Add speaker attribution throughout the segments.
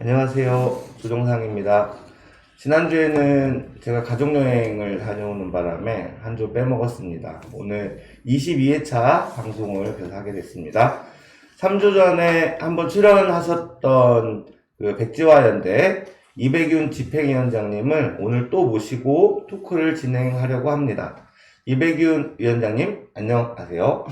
Speaker 1: 안녕하세요. 조정상입니다. 지난주에는 제가 가족여행을 다녀오는 바람에 한 주 빼먹었습니다. 오늘 22회차 방송을 그래서 하게 됐습니다. 3주 전에 한번 출연하셨던 그 백지화 연대 이백윤 집행위원장님을 오늘 또 모시고 토크를 진행하려고 합니다. 이백윤 위원장님, 안녕하세요.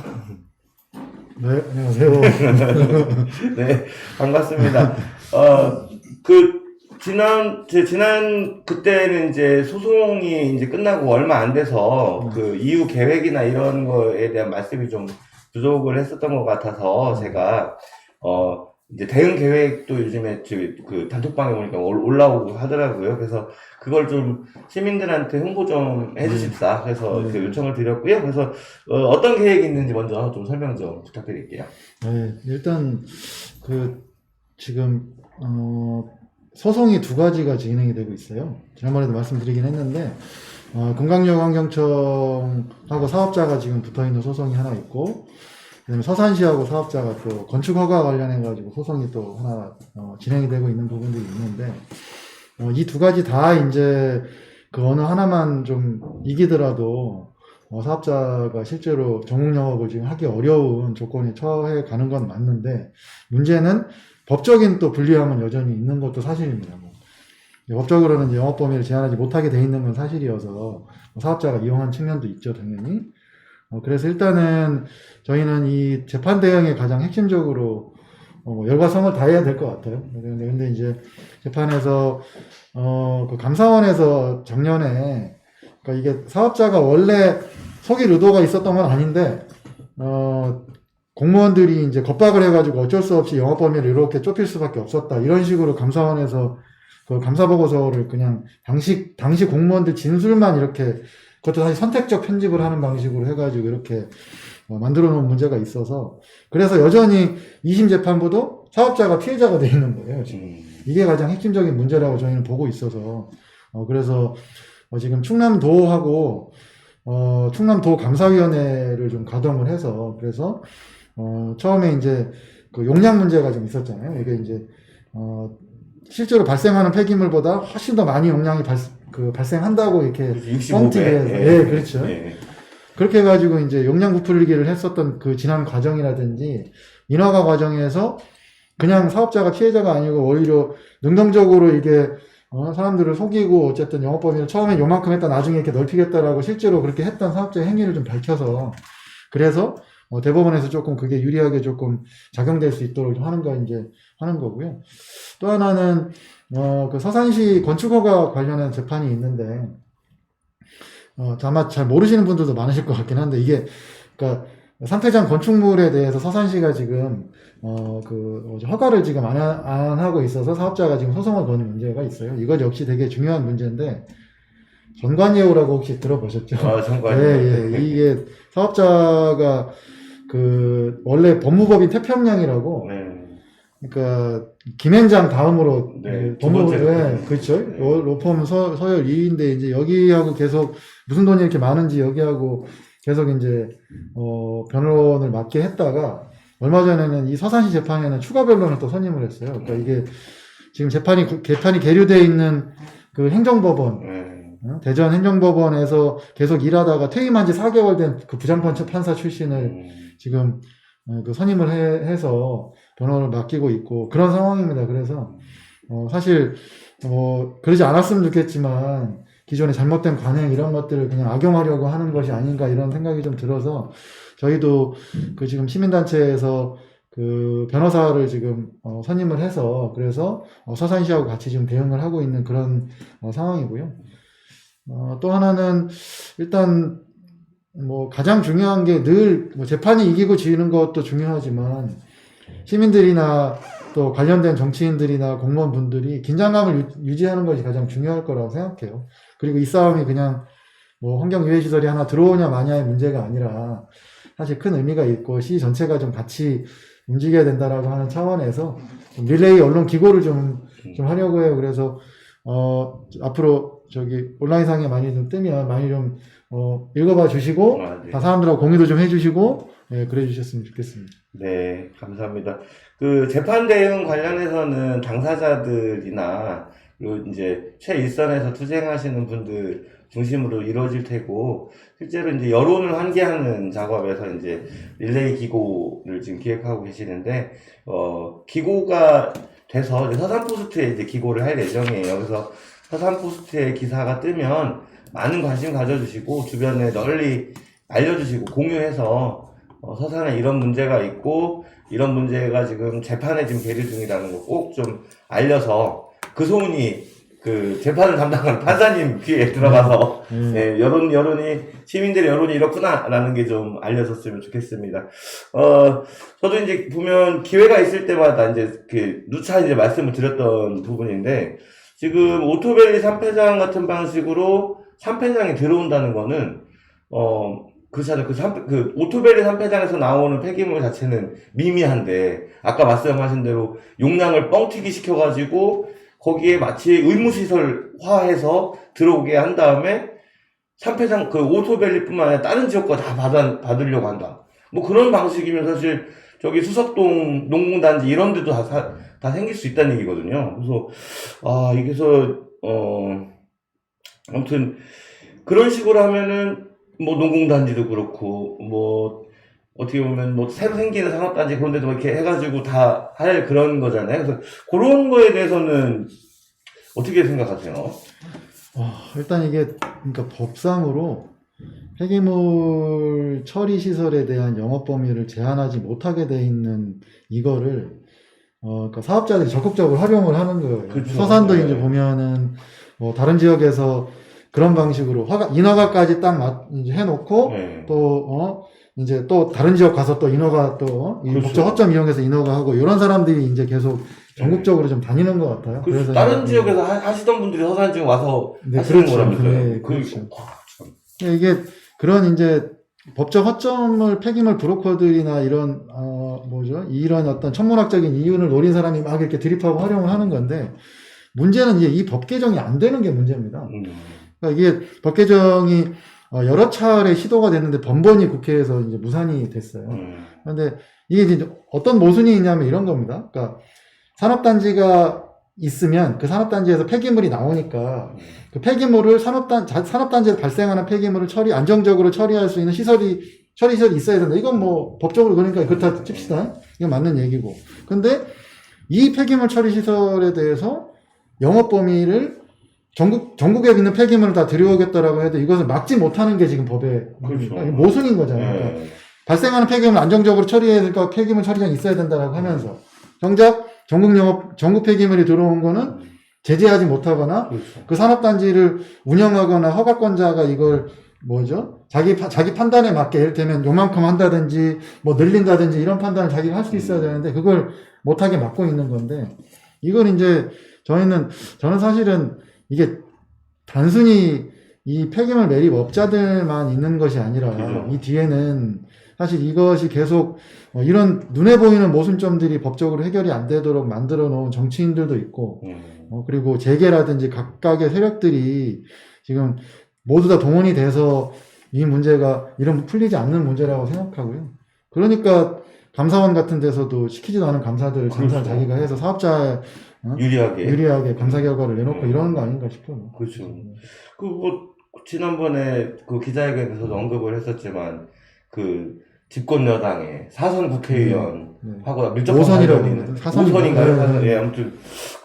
Speaker 2: 네, 안녕하세요.
Speaker 1: 네, 반갑습니다. 어, 그, 지난, 제 지난, 그때는 이제 소송이 이제 끝나고 얼마 안 돼서 그 이후 계획이나 이런 거에 대한 말씀이 좀 부족을 했었던 것 같아서 제가, 어, 이제 대응 계획도 요즘에 저그 단톡방에 보니까 올- 올라오고 하더라고요. 그래서 그걸 좀 시민들한테 홍보 좀 해주십사. 그래서
Speaker 2: 네.
Speaker 1: 그 요청을 드렸고요. 그래서 어, 떤 계획이 있는지 먼저 좀 설명 좀 부탁드릴게요.
Speaker 2: 네, 일단 그 지금 어, 소송이 두 가지가 진행이 되고 있어요. 지난번에도 말씀드리긴 했는데 어, 금강역 환경청하고 사업자가 지금 붙어 있는 소송이 하나 있고 그다음에 서산시하고 사업자가 또 건축 허가 관련해 가지고 소송이 또 하나 어, 진행이 되고 있는 부분들이 있는데 어, 이 두 가지 다 이제 그 어느 하나만 좀 이기더라도 어, 사업자가 실제로 전국 영업을 지금 하기 어려운 조건에 처해 가는 건 맞는데 문제는 법적인 또 불리함은 여전히 있는 것도 사실입니다. 뭐. 법적으로는 영업 범위를 제한하지 못하게 돼 있는 건 사실이어서 뭐 사업자가 이용한 측면도 있죠, 당연히. 어, 그래서 일단은 저희는 이 재판 대응에 가장 핵심적으로 어, 뭐 열과 성을 다해야 될 것 같아요. 근데, 근데 이제 재판에서 어, 그 감사원에서 작년에 그러니까 이게 사업자가 원래 속일 의도가 있었던 건 아닌데 어, 공무원들이 이제 겁박을 해가지고 어쩔 수 없이 영업 범위를 이렇게 좁힐 수밖에 없었다 이런 식으로 감사원에서 그 감사 보고서를 그냥 당시 당시 공무원들 진술만 이렇게 그것도 사실 선택적 편집을 하는 방식으로 해가지고 이렇게 어, 만들어 놓은 문제가 있어서 그래서 여전히 2심 재판부도 사업자가 피해자가 돼 있는 거예요 지금.
Speaker 1: 음.
Speaker 2: 이게 가장 핵심적인 문제라고 저희는 보고 있어서 어, 그래서 어, 지금 충남도하고 어, 충남도 감사위원회를 좀 가동을 해서 그래서 어, 처음에 이제 그 용량 문제가 좀 있었잖아요. 이게 이제 어, 실제로 발생하는 폐기물보다 훨씬 더 많이 용량이 발, 그 발생한다고 이렇게
Speaker 1: 65배.
Speaker 2: 뻥튀기해서 예, 그렇죠.
Speaker 1: 예.
Speaker 2: 그렇게 해가지고 이제 용량 부풀리기를 했었던 그 지난 과정이라든지 인허가 과정에서 그냥 사업자가 피해자가 아니고 오히려 능동적으로 이게 어, 사람들을 속이고 어쨌든 영업 범위를 처음엔 요만큼 했다 나중에 이렇게 넓히겠다라고 실제로 그렇게 했던 사업자의 행위를 좀 밝혀서 그래서 어, 대법원에서 조금 그게 유리하게 조금 작용될 수 있도록 좀 하는 거 이제 하는 거고요. 또 하나는 어, 그 서산시 건축허가 관련한 재판이 있는데 어, 아마 잘 모르시는 분들도 많으실 것 같긴 한데 이게 그러니까 상태장 건축물에 대해서 서산시가 지금 어, 그 허가를 지금 안, 하- 안 하고 있어서 사업자가 지금 소송을 거는 문제가 있어요. 이것 역시 되게 중요한 문제인데 전관예우라고 혹시 들어보셨죠?
Speaker 1: 아, 정말.
Speaker 2: 예, 예. 이게 사업자가 그 원래 법무법인 태평양이라고
Speaker 1: 네.
Speaker 2: 그러니까 김현장 다음으로
Speaker 1: 네, 그두
Speaker 2: 법무부
Speaker 1: 번째로.
Speaker 2: 네, 그렇죠.
Speaker 1: 네.
Speaker 2: 로- 로펌 서, 서열 2위인데 이제 여기하고 계속 무슨 돈이 이렇게 많은지 여기하고 계속 이제 어, 변론을 맡게 했다가 얼마 전에는 이 서산시 재판에는 추가 변론을 또 선임을 했어요. 그러니까 이게 지금 재판이 구- 개판이 계류돼 있는 그 행정법원
Speaker 1: 네.
Speaker 2: 어? 대전 행정법원에서 계속 일하다가 퇴임한 지 4개월 된 그 부장판사 판사 출신을
Speaker 1: 음.
Speaker 2: 지금 어, 그 선임을 해, 해서 변호를 맡기고 있고 그런 상황입니다. 그래서 어, 사실 뭐 그러지 않았으면 좋겠지만 기존의 잘못된 관행 이런 것들을 그냥 악용하려고 하는 것이 아닌가 이런 생각이 좀 들어서 저희도 그 지금 시민단체에서 그 변호사를 지금 어, 선임을 해서 그래서 어, 서산시하고 같이 지금 대응을 하고 있는 그런 어, 상황이고요. 어, 또 하나는 일단 뭐 가장 중요한 게 늘 뭐 재판이 이기고 지는 것도 중요하지만 시민들이나 또 관련된 정치인들이나 공무원분들이 긴장감을 유- 유지하는 것이 가장 중요할 거라고 생각해요. 그리고 이 싸움이 그냥 뭐 환경 유해 시설이 하나 들어오냐 마냐의 문제가 아니라 사실 큰 의미가 있고 시 전체가 좀 같이 움직여야 된다라고 하는 차원에서 좀 릴레이 언론 기고를 좀, 좀 하려고 해요. 그래서 어 앞으로 저기 온라인상에 많이 좀 뜨면 많이 좀 어, 읽어봐 주시고
Speaker 1: 아, 네.
Speaker 2: 다 사람들하고 공유도 좀 해주시고 예, 그래 주셨으면 좋겠습니다.
Speaker 1: 네, 감사합니다. 그 재판 대응 관련해서는 당사자들이나 그리고 이제 최일선에서 투쟁하시는 분들 중심으로 이루어질 테고 실제로 이제 여론을 환기하는 작업에서 이제 릴레이 기고를 지금 기획하고 계시는데 어 기고가 돼서 이제 서산 포스트에 이제 기고를 할 예정이에요. 그래서 서산포스트에 기사가 뜨면 많은 관심 가져주시고 주변에 널리 알려주시고 공유해서 어, 서산에 이런 문제가 있고 이런 문제가 지금 재판에 지금 계류 중이라는 거 꼭 좀 알려서 그 소문이 그 재판을 담당하는 판사님 귀에 들어가서
Speaker 2: 예.
Speaker 1: 네, 여론 여론이 시민들의 여론이 이렇구나라는 게 좀 알려졌으면 좋겠습니다. 어 저도 이제 보면 기회가 있을 때마다 이제 그 누차 이제 말씀을 드렸던 부분인데 지금 오토밸리 3패장 같은 방식으로 3패장이 들어온다는 거는 어 그렇잖아요. 그, 삼, 그 오토밸리 3패장에서 나오는 폐기물 자체는 미미한데 아까 말씀하신 대로 용량을 뻥튀기 시켜가지고 거기에 마치 의무시설화해서 들어오게 한 다음에 3패장 그 오토밸리뿐만 아니라 다른 지역과 다 받아, 받으려고 한다. 뭐 그런 방식이면 사실 저기 수석동 농공단지 이런 데도 다, 사- 다 생길 수 있다는 얘기거든요. 그래서 아 이게서 어 아무튼 그런 식으로 하면은 뭐 농공단지도 그렇고 뭐 어떻게 보면 뭐 새로 생기는 산업단지 그런 데도 이렇게 해가지고 다 할 그런 거잖아요. 그래서 그런 거에 대해서는 어떻게 생각하세요?
Speaker 2: 와, 일단 이게 그러니까 법상으로 폐기물 처리 시설에 대한 영업 범위를 제한하지 못하게 돼 있는 이거를 어, 그러니까 사업자들이 적극적으로 활용을 하는 거예요.
Speaker 1: 그쵸.
Speaker 2: 서산도
Speaker 1: 네.
Speaker 2: 이제 보면은 뭐 다른 지역에서 그런 방식으로 허가 인허가까지 딱 맞- 이제 해놓고
Speaker 1: 네.
Speaker 2: 또, 어, 이제 또 다른 지역 가서 또 인허가 또, 이
Speaker 1: 그렇죠.
Speaker 2: 법적 허점 이용해서 인허가 하고 이런 사람들이 이제 계속 전국적으로 좀 다니는 것 같아요.
Speaker 1: 그
Speaker 2: 그래서
Speaker 1: 다른
Speaker 2: 이제-
Speaker 1: 지역에서 하, 시던 분들이 서산 지금 와서
Speaker 2: 네,
Speaker 1: 하시는
Speaker 2: 그렇죠.
Speaker 1: 거라면서요.
Speaker 2: 네,
Speaker 1: 그-
Speaker 2: 그렇죠.
Speaker 1: 와, 참.
Speaker 2: 네, 이게 그런 이제 법적 허점을 폐기물 브로커들이나 이런 어 뭐죠 이런 어떤 천문학적인 이윤을 노린 사람이 막 이렇게 드립하고 활용을 하는 건데 문제는 이제 이 법 개정이 안 되는 게 문제입니다.
Speaker 1: 음.
Speaker 2: 그러니까 이게 법 개정이 어, 여러 차례 시도가 됐는데 번번이 국회에서 이제 무산이 됐어요.
Speaker 1: 음.
Speaker 2: 그런데 이게 이제 어떤 모순이 있냐면 이런 겁니다. 그러니까 산업단지가 있으면 그 산업단지에서 폐기물이 나오니까 그 폐기물을 산업단 자- 산업단지에서 발생하는 폐기물을 처리 안정적으로 처리할 수 있는 시설이 처리 시설이 있어야 된다. 이건 뭐 법적으로 그러니까 그렇다 칩시다. 이건 맞는 얘기고. 근데 이 폐기물 처리 시설에 대해서 영업 범위를 전국 전국에 있는 폐기물을 다 들여오겠다라고 해도 이것을 막지 못하는 게 지금 법의
Speaker 1: 그렇죠.
Speaker 2: 모순인 거잖아요. 그러니까
Speaker 1: 네.
Speaker 2: 발생하는 폐기물 안정적으로 처리해야 될까 폐기물 처리장이 있어야 된다라고 하면서 정작 전국 영업 전국 폐기물이 들어온 거는 제재하지 못하거나
Speaker 1: 그렇죠.
Speaker 2: 그 산업단지를 운영하거나 허가권자가 이걸 뭐죠 자기 파- 자기 판단에 맞게 예를 들면 요만큼 한다든지 뭐 늘린다든지 이런 판단을 자기가 할 수 있어야 되는데 그걸 못하게 막고 있는 건데 이건 이제 저희는 저는 사실은 이게 단순히 이 폐기물 매립 업자들만 있는 것이 아니라
Speaker 1: 그죠.
Speaker 2: 이 뒤에는 사실 이것이 계속 어, 이런 눈에 보이는 모순점들이 법적으로 해결이 안 되도록 만들어 놓은 정치인들도 있고
Speaker 1: 음.
Speaker 2: 어, 그리고 재계라든지 각각의 세력들이 지금 모두 다 동원이 돼서 이 문제가 이런 풀리지 않는 문제라고 생각하고요. 그러니까 감사원 같은 데서도 시키지도 않은 감사들 장사
Speaker 1: 그렇죠.
Speaker 2: 자기가 해서 사업자에
Speaker 1: 유리하게.
Speaker 2: 유리하게 감사 결과를 내놓고
Speaker 1: 음.
Speaker 2: 이러는 거 아닌가 싶어요.
Speaker 1: 그렇죠. 그뭐 지난번에 그 기자회견에서도 언급을 했었지만 그 집권 여당의 사선 국회의원
Speaker 2: 네.
Speaker 1: 하고 밀접한
Speaker 2: 오선이라고. 사선인가요? 네.
Speaker 1: 사선. 예, 아무튼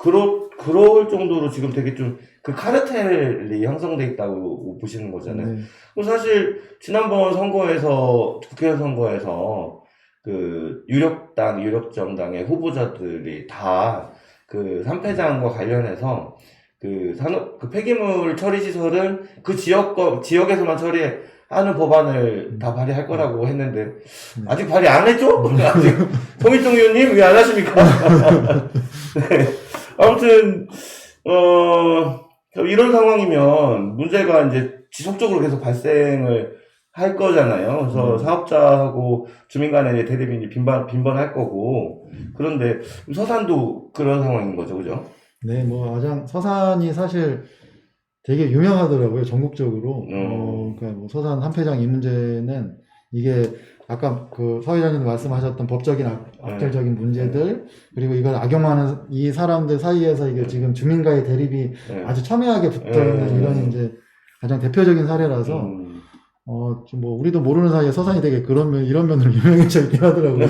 Speaker 1: 그러 그럴 정도로 지금 되게 좀 그 카르텔이 형성돼 있다고 보시는 거잖아요.
Speaker 2: 네.
Speaker 1: 사실 지난번 선거에서 국회의원 선거에서 그 유력당 유력 정당의 후보자들이 다 그 삼패장과 관련해서 그 산업 그 폐기물 처리 시설은 그 지역 거 지역에서만 처리하는 법안을 다 발의할 거라고 했는데
Speaker 2: 네.
Speaker 1: 아직 발의 안 했죠? 아직 송일종 의원님 왜 안 하십니까? 네. 아무튼 어 이런 상황이면 문제가 이제 지속적으로 계속 발생을 할 거잖아요. 그래서
Speaker 2: 음.
Speaker 1: 사업자하고 주민 이제 대립이 이제 빈번, 빈번할 거고. 그런데 서산도 그런 상황인 거죠. 그죠?
Speaker 2: 네, 뭐 아장 서산이 사실 되게 유명하더라고요 전국적으로.
Speaker 1: 음.
Speaker 2: 어, 그러니까 뭐 서산 한패장 이 문제는 이게 아까 그 서회장님 말씀하셨던 법적인 악,
Speaker 1: 네.
Speaker 2: 악결적인 문제들 그리고 이걸 악용하는 이 사람들 사이에서 이게 지금 주민과의 대립이
Speaker 1: 네.
Speaker 2: 아주 첨예하게 붙어 있는
Speaker 1: 네.
Speaker 2: 이런 이제 가장 대표적인 사례라서
Speaker 1: 음.
Speaker 2: 어, 좀 뭐, 우리도 모르는 사이에 서산이 되게 그런 면, 이런 면으로 유명해져 있긴 하더라고요.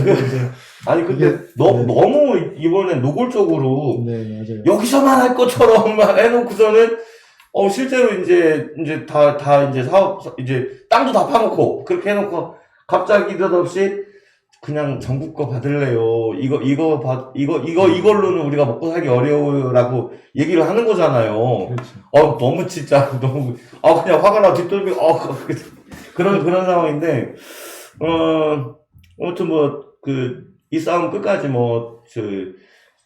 Speaker 1: 아니 근데
Speaker 2: 이게-
Speaker 1: 너,
Speaker 2: 네.
Speaker 1: 너무 이번엔 노골적으로
Speaker 2: 네, 맞아요.
Speaker 1: 여기서만 할 것처럼 막 해놓고서는 어 실제로 이제 이제 다 다 이제 사업 이제 땅도 다 파놓고 그렇게 해놓고 갑자기 느닷없이 그냥 전국 거 받을래요. 이거 이거 받 이거 이거 이걸로는 우리가 먹고 살기 어려워요라고 얘기를 하는 거잖아요.
Speaker 2: 그렇죠.
Speaker 1: 어 너무 진짜 너무 아 그냥 화가 나 뒷돌비 어 그- 그런 그런 상황인데 어 아무튼 뭐 그 이 싸움 끝까지 뭐그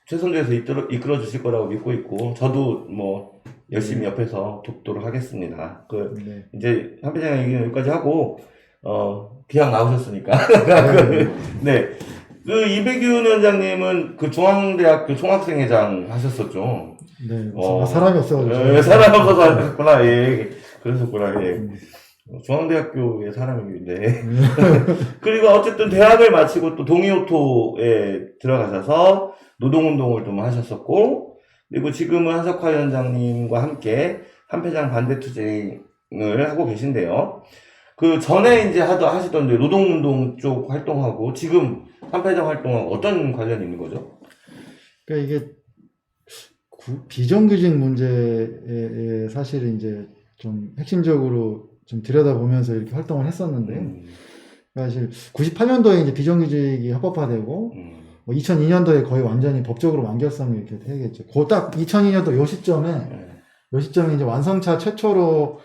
Speaker 1: 최선도에서 이끌어, 이끌어 주실 거라고 믿고 있고 저도 뭐 열심히 옆에서 돕도록 하겠습니다. 그
Speaker 2: 네.
Speaker 1: 이제 한 회장 얘기는 여기까지 하고 어 기왕 나오셨으니까
Speaker 2: 네.
Speaker 1: 네. 그 이백윤 원장님은 그 중앙대학교 총학생회장 하셨었죠.
Speaker 2: 네.
Speaker 1: 어.
Speaker 2: 아, 사람이 없어가지고.
Speaker 1: 예, 사람 없어서 하셨구나. 예. 그러셨구나. 예.
Speaker 2: 음.
Speaker 1: 중앙대학교의 사람인데. 그리고 어쨌든 대학을 마치고 또 동이오토에 들어가셔서 노동운동을 좀 하셨었고, 그리고 지금은 한석화 위원장님과 함께 한패장 반대투쟁을 하고 계신데요. 그 전에 이제 하더, 하시던 이제 노동운동 쪽 활동하고 지금 한패장 활동하고 어떤 관련이 있는 거죠?
Speaker 2: 그러니까 이게 구- 비정규직 문제에 사실은 이제 좀 핵심적으로 좀 들여다보면서 이렇게 활동을 했었는데,
Speaker 1: 음,
Speaker 2: 사실 98년도에 이제 비정규직이 합법화되고,
Speaker 1: 음,
Speaker 2: 뭐 2002년도에 거의 완전히 법적으로 완결성이 이렇게 되겠죠. 그 딱 2002년도 요 시점에,
Speaker 1: 예.
Speaker 2: 요 시점에 이제 완성차 최초로,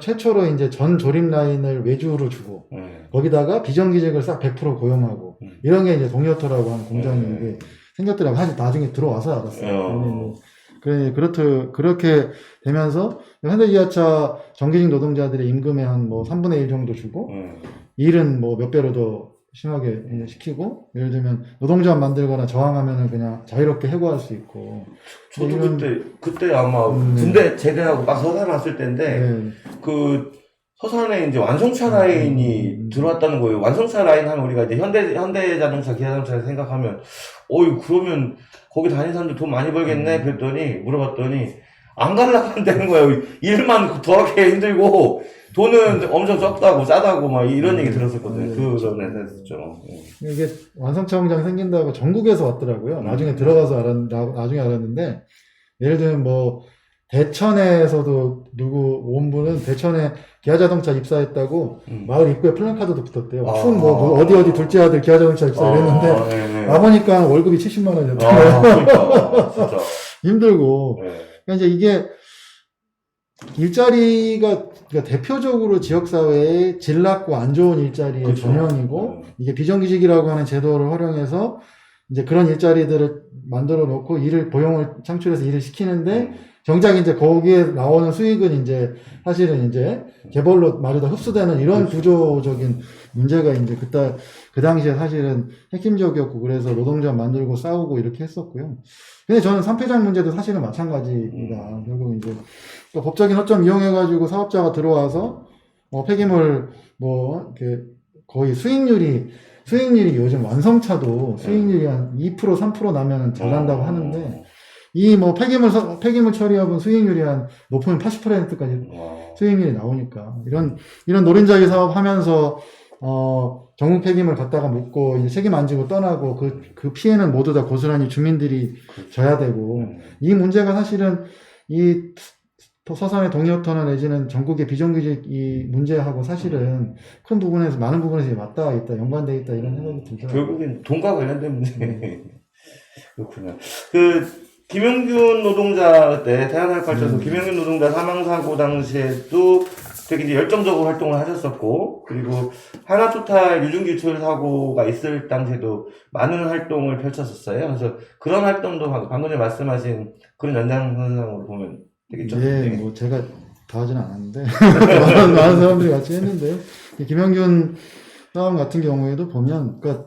Speaker 2: 최초로 이제 전 조립 라인을 외주로 주고,
Speaker 1: 예.
Speaker 2: 거기다가 비정규직을 싹 100% 고용하고,
Speaker 1: 음.
Speaker 2: 이런 게 이제 동료토라고 하는 공장이
Speaker 1: 네.
Speaker 2: 생겼더라고. 사실 나중에 들어와서 알았어요.
Speaker 1: 어.
Speaker 2: 그래, 그렇듯, 그렇게 되면서 현대 기아차 정규직 노동자들의 임금의 한 뭐 3분의 1 정도 주고,
Speaker 1: 예.
Speaker 2: 일은 뭐 몇 배로 더 심하게 시키고, 예를 들면 노동조합 만들거나 저항하면은 그냥 자유롭게 해고할 수 있고,
Speaker 1: 저도
Speaker 2: 이런-
Speaker 1: 그때 그때 아마
Speaker 2: 음.
Speaker 1: 군대 제대하고 막 서산 왔을 때인데
Speaker 2: 네.
Speaker 1: 그 서산에 이제 완성차 라인이
Speaker 2: 음.
Speaker 1: 들어왔다는 거예요. 완성차 라인 하면 우리가 이제 현대 현대 자동차, 기아 자동차 생각하면 어이 그러면 거기 다니는 사람들 돈 많이
Speaker 2: 음.
Speaker 1: 벌겠네. 그랬더니 물어봤더니 안 가려고 한다는 거예요. 일만 더럽게 힘들고 돈은 엄청 적다고 싸다고 막 이런 얘기 들었었거든요.
Speaker 2: 네.
Speaker 1: 그런 애였죠.
Speaker 2: 이게 완성차 공장 생긴다고 전국에서 왔더라고요.
Speaker 1: 음.
Speaker 2: 나중에 들어가서 알았, 나, 나중에 알았는데, 예를 들면 뭐, 대천에서도 누구 온 분은 대천에 기아자동차 입사했다고
Speaker 1: 음.
Speaker 2: 마을 입구에 플랜카드도 붙었대요.
Speaker 1: 아.
Speaker 2: 춘 뭐, 뭐 어디 어디 둘째 아들 기아자동차 입사 이랬는데,
Speaker 1: 아, 네, 네.
Speaker 2: 와보니까 월급이 70만 원이었대요.
Speaker 1: 아, 그러니까 진짜.
Speaker 2: 힘들고.
Speaker 1: 네.
Speaker 2: 그러니까 이제 이게 일자리가 그러니까 대표적으로 지역사회에 질 낮고 안 좋은 일자리의
Speaker 1: 그쵸.
Speaker 2: 전형이고
Speaker 1: 네.
Speaker 2: 이게 비정규직이라고 하는 제도를 활용해서 이제 그런 일자리들을 만들어 놓고 일을 고용을 창출해서 일을 시키는데 정작 이제 거기에 나오는 수익은 이제 사실은 이제 개벌로 마저 다 흡수되는 이런
Speaker 1: 그렇죠.
Speaker 2: 구조적인 문제가 이제 그때 그 당시에 사실은 핵심적이었고 그래서 노동자 만들고 싸우고 이렇게 했었고요. 근데 저는 삼패장 문제도 사실은 마찬가지입니다.
Speaker 1: 음.
Speaker 2: 결국 이제 또 법적인 허점 이용해가지고 사업자가 들어와서 뭐 폐기물 뭐 이렇게 거의 수익률이 수익률이 요즘 완성차도 수익률이 한 2% 3% 나면 잘 난다고
Speaker 1: 어.
Speaker 2: 하는데 이 뭐 폐기물 서- 폐기물 처리업은 수익률이 한 높으면 80%까지
Speaker 1: 와.
Speaker 2: 수익률이 나오니까 이런 이런 노린자기 사업 하면서 어 전국 폐기물 갖다가 묻고 이제 책임 안 지고 떠나고 그 그 피해는 모두 다 고스란히 주민들이 져야 되고
Speaker 1: 음.
Speaker 2: 이 문제가 사실은 이 서산의 동료터나 내지는 전국의 비정규직 이 문제하고 사실은 큰 부분에서 많은 부분에서 맞닿아 있다 연관돼 있다 이런 생각이 들더라고요.
Speaker 1: 결국엔 돈과 관련된 문제.
Speaker 2: 네.
Speaker 1: 그렇구나. 그 김영균 노동자 때 태안할 발전소
Speaker 2: 음.
Speaker 1: 김영균 노동자 사망 사고 당시에도 되게 이제 열정적으로 활동을 하셨었고 그리고 하나토탈 유증기 유출 사고가 있을 당시에도 많은 활동을 펼쳤었어요. 그래서 그런 활동도 방- 방금 전에 말씀하신 그런 연장선상으로 보면 되겠죠.
Speaker 2: 예,
Speaker 1: 네.
Speaker 2: 뭐 제가 다 하진 않았는데 많은, 많은 사람들이 같이 했는데 이 김영균 사람 같은 경우에도 보면 그러니까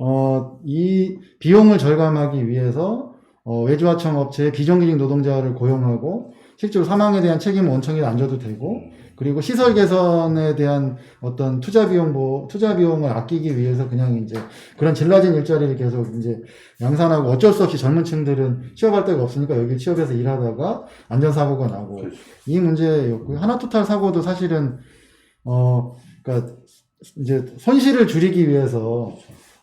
Speaker 2: 어, 이 비용을 절감하기 위해서 어, 외주하청 업체에 비정규직 노동자를 고용하고 실제로 사망에 대한 책임은 원청이 안 져도 되고 그리고 시설 개선에 대한 어떤 투자 비용 뭐 투자 비용을 아끼기 위해서 그냥 이제 그런 질라진 일자리를 계속 이제 양산하고 어쩔 수 없이 젊은 층들은 취업할 데가 없으니까 여기 취업해서 일하다가 안전 사고가 나고
Speaker 1: 그렇죠.
Speaker 2: 이 문제였고요. 하나토탈 사고도 사실은 어 그러니까 이제 손실을 줄이기 위해서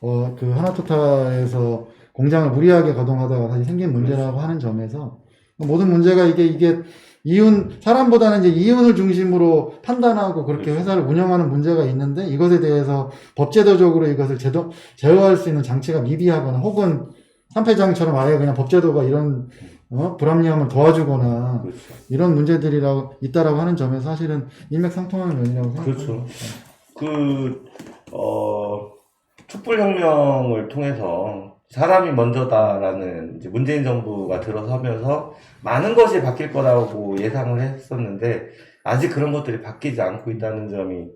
Speaker 2: 어 그 하나토탈에서 공장을 무리하게 가동하다가 사실 생긴 문제라고 하는 점에서 모든 문제가 이게 이게 이윤 사람보다는 이제 이윤을 중심으로 판단하고 그렇게 회사를 운영하는 문제가 있는데 이것에 대해서 법제도적으로 이것을 제도 제어할 수 있는 장치가 미비하거나 혹은 삼패장처럼 아예 그냥 법제도가 이런 어? 불합리함을 도와주거나
Speaker 1: 그렇죠.
Speaker 2: 이런 문제들이라고 있다라고 하는 점에서 사실은 일맥상통하는 면이라고 생각합니다.
Speaker 1: 그렇죠. 그, 어, 촛불혁명을 통해서 사람이 먼저다라는 이제 문재인 정부가 들어서면서 많은 것이 바뀔 거라고 예상을 했었는데, 아직 그런 것들이 바뀌지 않고 있다는 점이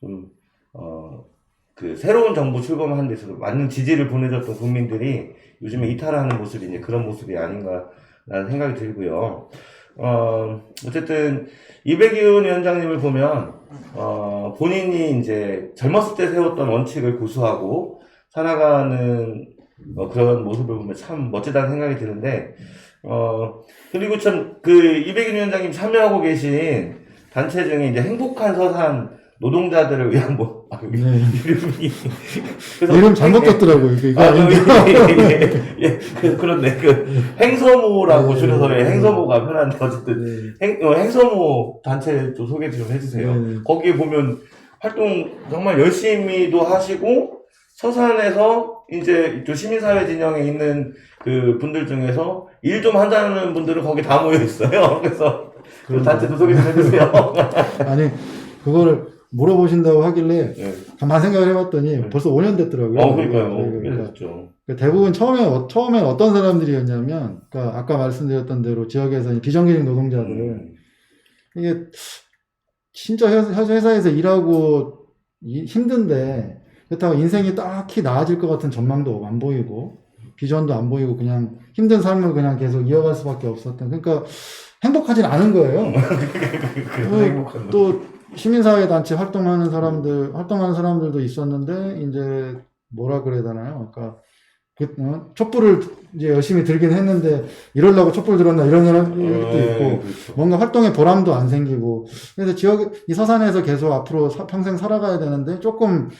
Speaker 1: 좀, 어, 그 새로운 정부 출범하는 데 있어서 많은 지지를 보내줬던 국민들이 요즘에 이탈하는 모습이 이제 그런 모습이 아닌가라는 생각이 들고요. 어, 어쨌든, 이백윤 위원장님을 보면, 어, 본인이 이제 젊었을 때 세웠던 원칙을 고수하고 살아가는 어, 그런 모습을 보면 참 멋지다는 생각이 드는데, 어, 그리고 참 그 이백윤 위원장님 참여하고 계신 단체 중에 이제 행복한 서산 노동자들을 위한 뭐, 아, 여기
Speaker 2: 네.
Speaker 1: 이름이. 그래서
Speaker 2: 이름 잘못 떴더라고요. 이게 이거
Speaker 1: 아,
Speaker 2: 아닌데.
Speaker 1: 예, 예, 예, 그, 그렇네. 그, 행서모라고
Speaker 2: 네,
Speaker 1: 줄여서 왜
Speaker 2: 네.
Speaker 1: 행서모가 편한데, 어쨌든,
Speaker 2: 네.
Speaker 1: 행, 어, 행서모 단체 좀 소개 좀 해주세요.
Speaker 2: 네.
Speaker 1: 거기에 보면 활동 정말 열심히도 하시고, 서산에서 이제 또 시민사회 진영에 있는 그 분들 중에서 일 좀 한다는 분들은 거기 다 모여 있어요. 그래서 그? 단체도 소개 좀 해주세요.
Speaker 2: 아니 그거를 물어보신다고 하길래
Speaker 1: 네.
Speaker 2: 가만 생각을 해봤더니
Speaker 1: 네.
Speaker 2: 벌써 5년 됐더라고요.
Speaker 1: 어, 그러니까요.
Speaker 2: 그러니까
Speaker 1: 그랬죠.
Speaker 2: 대부분 처음에 어- 처음엔 어떤 사람들이었냐면, 그러니까 아까 말씀드렸던 대로 지역에서 이 비정규직 노동자들
Speaker 1: 음,
Speaker 2: 이게 진짜 회- 회사에서 일하고 이- 힘든데 그렇다고 인생이 딱히 나아질 것 같은 전망도 안 보이고 비전도 안 보이고 그냥 힘든 삶을 그냥 계속 이어갈 수밖에 없었던 그러니까 행복하진 않은 거예요. 또 시민사회 단체 활동하는 사람들 활동하는 사람들도 있었는데 이제 뭐라 그래야 되나요? 그러니까 그, 어? 촛불을 이제 열심히 들긴 했는데 이러려고 촛불 들었나 이런 사람도
Speaker 1: 네,
Speaker 2: 있고
Speaker 1: 그렇죠.
Speaker 2: 뭔가 활동의 보람도 안 생기고 그래서 지역 이 서산에서 계속 앞으로 사- 평생 살아가야 되는데 조금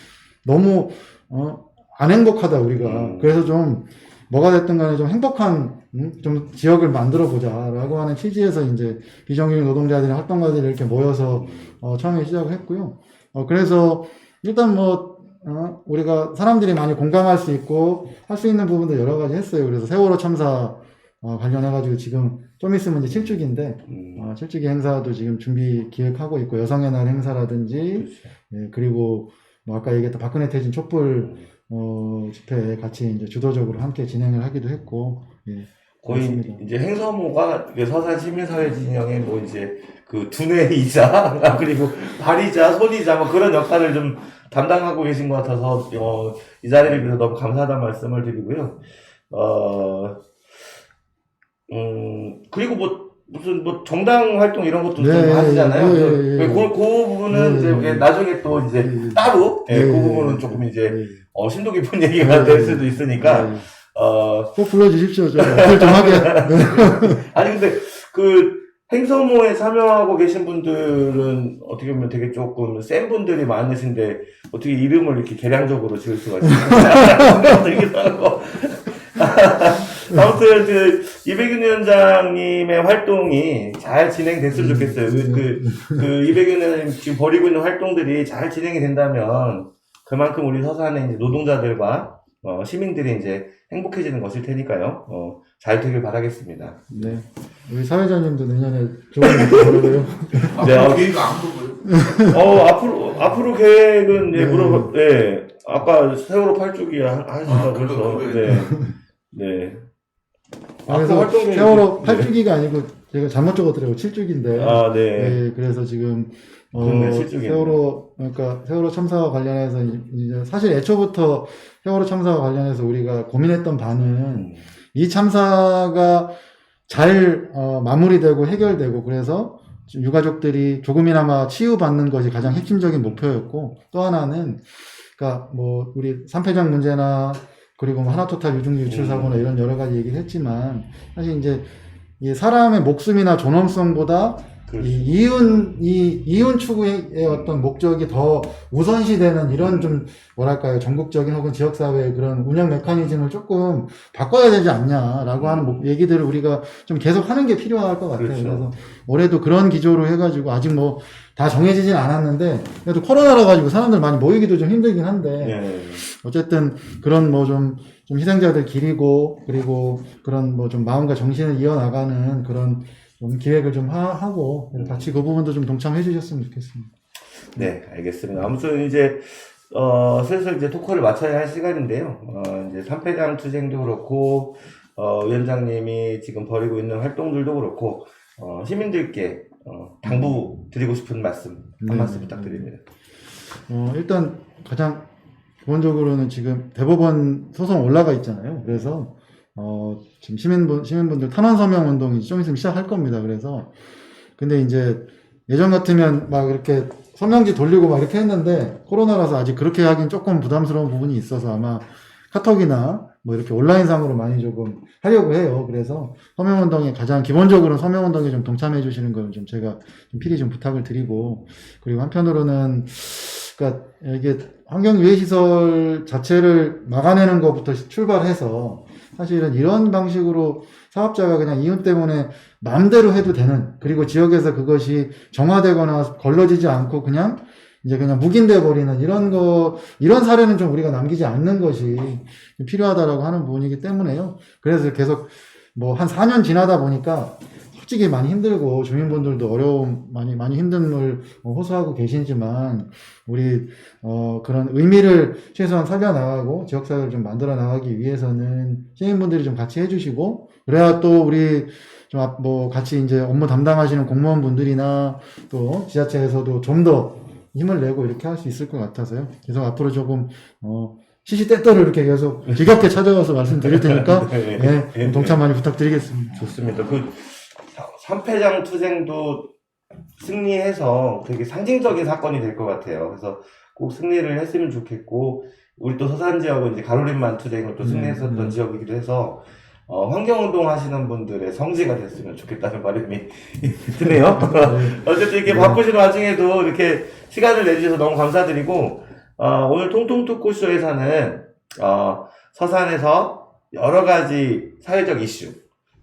Speaker 2: 너무 어, 안 행복하다 우리가
Speaker 1: 음.
Speaker 2: 그래서 좀 뭐가 됐든 간에 좀 행복한 음, 좀 지역을 만들어 보자라고 하는 취지에서 이제 비정규직 노동자들이 활동가들이 이렇게 모여서 어, 처음에 시작을 했고요. 어, 그래서 일단 뭐 어, 우리가 사람들이 많이 공감할 수 있고 할 수 있는 부분도 여러 가지 했어요. 그래서 세월호 참사 어, 관련해가지고 지금 좀 있으면 이제 7주기인데
Speaker 1: 음,
Speaker 2: 어, 7주기 행사도 지금 준비 기획하고 있고 여성의 날 행사라든지
Speaker 1: 그렇죠.
Speaker 2: 예, 그리고 뭐 아까 얘기했던 박근혜 퇴진 촛불 어, 집회 같이 이제 주도적으로 함께 진행을 하기도 했고 예,
Speaker 1: 거의
Speaker 2: 그렇습니다.
Speaker 1: 이제 행서모가 서산 시민사회 진영의 뭐 이제 그 두뇌이자 그리고 발이자 손이자 뭐 그런 역할을 좀 담당하고 계신 것 같아서 어, 이 자리를 빌어 너무 감사하다는 말씀을 드리고요. 어, 음 그리고 뭐 무슨 뭐 정당 활동 이런 것도
Speaker 2: 네,
Speaker 1: 좀 하시잖아요.
Speaker 2: 예,
Speaker 1: 그래서
Speaker 2: 예, 예.
Speaker 1: 그, 그 부분은
Speaker 2: 네,
Speaker 1: 이제
Speaker 2: 네.
Speaker 1: 나중에 또 이제
Speaker 2: 예, 예.
Speaker 1: 따로 예,
Speaker 2: 예,
Speaker 1: 그
Speaker 2: 예,
Speaker 1: 부분은
Speaker 2: 예.
Speaker 1: 조금 이제
Speaker 2: 예,
Speaker 1: 어, 심도 깊은 얘기가 될 수도 있으니까
Speaker 2: 예.
Speaker 1: 어,
Speaker 2: 꼭 불러주십시오. 좀 어필 좀 하게. 네.
Speaker 1: 아니 근데 그 행서모에 참여하고 계신 분들은 어떻게 보면 되게 조금 센 분들이 많으신데 어떻게 이름을 이렇게 개량적으로 지을 수가 있을까 아무튼 그 이백윤 위원장님의 활동이 잘 진행됐으면 좋겠어요. 그, 그, 그 이백윤 위원장님 지금 벌이고 있는 활동들이 잘 진행이 된다면 그만큼 우리 서산의 이제 노동자들과 어, 시민들이 이제 행복해지는 것일 테니까요. 어, 잘 되길 바라겠습니다.
Speaker 2: 네. 우리 사회자님도 내년에 좋은 일 바라고요.
Speaker 1: 네, 어,
Speaker 3: 이거 안 보고요.
Speaker 1: 어, 앞으로, 앞으로 계획은, 예,
Speaker 2: 네.
Speaker 1: 물어봐, 네. 아까 세월호 8주기 하신다고
Speaker 3: 아,
Speaker 1: 그래서,
Speaker 3: 그거, 그거
Speaker 1: 네. 네.
Speaker 2: 아, 그래서
Speaker 1: 활동 계획이-
Speaker 2: 세월호
Speaker 1: 네.
Speaker 2: 8주기가 아니고 제가 잘못 적었더라고요. 7주기인데.
Speaker 1: 아, 네.
Speaker 2: 네, 그래서 지금 어. 세월호 그러니까 세월호 참사와 관련해서 이- 이제 사실 애초부터 세월호 참사와 관련해서 우리가 고민했던 바는
Speaker 1: 음,
Speaker 2: 이 참사가 잘 어, 마무리되고 해결되고 그래서 유가족들이 조금이나마 치유받는 것이 가장 핵심적인 목표였고 또 하나는 그러니까 뭐 우리 삼패장 문제나 그리고 뭐 하나토탈 유증 유출 사고나 이런 여러 가지 얘기를 했지만 사실 이제 이 사람의 목숨이나 존엄성보다
Speaker 1: 그렇죠.
Speaker 2: 이 이윤 이 이윤 추구의 어떤 목적이 더 우선시되는 이런 좀 뭐랄까요 전국적인 혹은 지역 사회의 그런 운영 메커니즘을 조금 바꿔야 되지 않냐라고 하는 목- 얘기들을 우리가 좀 계속 하는 게 필요할 것 같아요.
Speaker 1: 그렇죠.
Speaker 2: 그래서 올해도 그런 기조로 해가지고 아직 뭐 다 정해지진 않았는데 그래도 코로나라 가지고 사람들 많이 모이기도 좀 힘들긴 한데
Speaker 1: 예.
Speaker 2: 어쨌든 그런 뭐 좀 좀 희생자들 기리고 그리고 그런 뭐 좀 마음과 정신을 이어나가는 그런 좀 기획을 좀 하, 고 같이 그 부분도 좀 동참해 주셨으면 좋겠습니다.
Speaker 1: 네, 알겠습니다. 아무튼 이제 어, 슬슬 이제 토크를 마쳐야 할 시간인데요. 어, 이제 삼패장 투쟁도 그렇고 어, 위원장님이 지금 벌이고 있는 활동들도 그렇고 어, 시민들께 어, 당부 드리고 싶은 말씀 한
Speaker 2: 네.
Speaker 1: 말씀 부탁드립니다.
Speaker 2: 어, 일단 가장 기본적으로는 지금 대법원 소송 올라가 있잖아요. 그래서 어, 지금 시민분 시민분들 탄원 서명 운동이 좀 있으면 시작할 겁니다. 그래서 근데 이제 예전 같으면 막 이렇게 서명지 돌리고 막 이렇게 했는데 코로나라서 아직 그렇게 하긴 조금 부담스러운 부분이 있어서 아마 카톡이나 뭐 이렇게 온라인상으로 많이 조금 하려고 해요. 그래서 서명운동에 가장 기본적으로 서명운동에 좀 동참해 주시는 걸 좀 제가 좀 필히 좀 부탁을 드리고 그리고 한편으로는 그러니까 이게 환경 유해 시설 자체를 막아내는 것부터 출발해서 사실은 이런 방식으로 사업자가 그냥 이윤 때문에 마음대로 해도 되는 그리고 지역에서 그것이 정화되거나 걸러지지 않고 그냥 이제 그냥 묵인돼 버리는 이런 거 이런 사례는 좀 우리가 남기지 않는 것이 필요하다라고 하는 부분이기 때문에요. 그래서 계속 뭐 한 4년 지나다 보니까 솔직히 많이 힘들고 주민분들도 어려움 많이 많이 힘듦을 호소하고 계시지만 우리 어 그런 의미를 최소한 살려 나가고 지역 사회를 좀 만들어 나가기 위해서는 시민분들이 좀 같이 해주시고 그래야 또 우리 좀 뭐 같이 이제 업무 담당하시는 공무원분들이나 또 지자체에서도 좀더 힘을 내고 이렇게 할 수 있을 것 같아서요. 그래서 앞으로 조금 어 시시때때로 이렇게 계속 지겹게 찾아와서 말씀드릴 테니까
Speaker 1: 네,
Speaker 2: 예, 동참 많이 부탁드리겠습니다.
Speaker 1: 좋습니다. 그 삼패장 투쟁도 승리해서 되게 상징적인 사건이 될 것 같아요. 그래서 꼭 승리를 했으면 좋겠고 우리 또 서산 지역은 이제 가로림만 투쟁을 또 승리했었던
Speaker 2: 음, 음.
Speaker 1: 지역이기도 해서 어, 환경운동 하시는 분들의 성지가 됐으면 좋겠다는 바람이 드네요. 어쨌든 이렇게
Speaker 2: 네.
Speaker 1: 바쁘신 와중에도 이렇게 시간을 내주셔서 너무 감사드리고, 어, 오늘 통통토크쇼에서는, 어, 서산에서 여러 가지 사회적 이슈,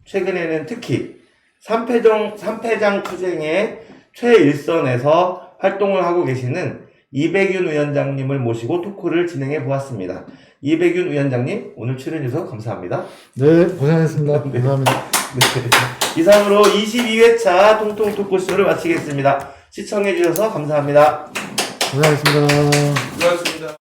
Speaker 1: 최근에는 특히 삼패정, 삼패장 투쟁의 최일선에서 활동을 하고 계시는 이백윤 위원장님을 모시고 토크를 진행해 보았습니다. 이백윤 위원장님, 오늘 출연해주셔서 감사합니다.
Speaker 2: 네, 고생하셨습니다. 감사합니다.
Speaker 1: 네. 이상으로 22회차 통통 토크쇼를 마치겠습니다. 시청해주셔서 감사합니다.
Speaker 2: 고생하셨습니다.
Speaker 1: 수고하셨습니다.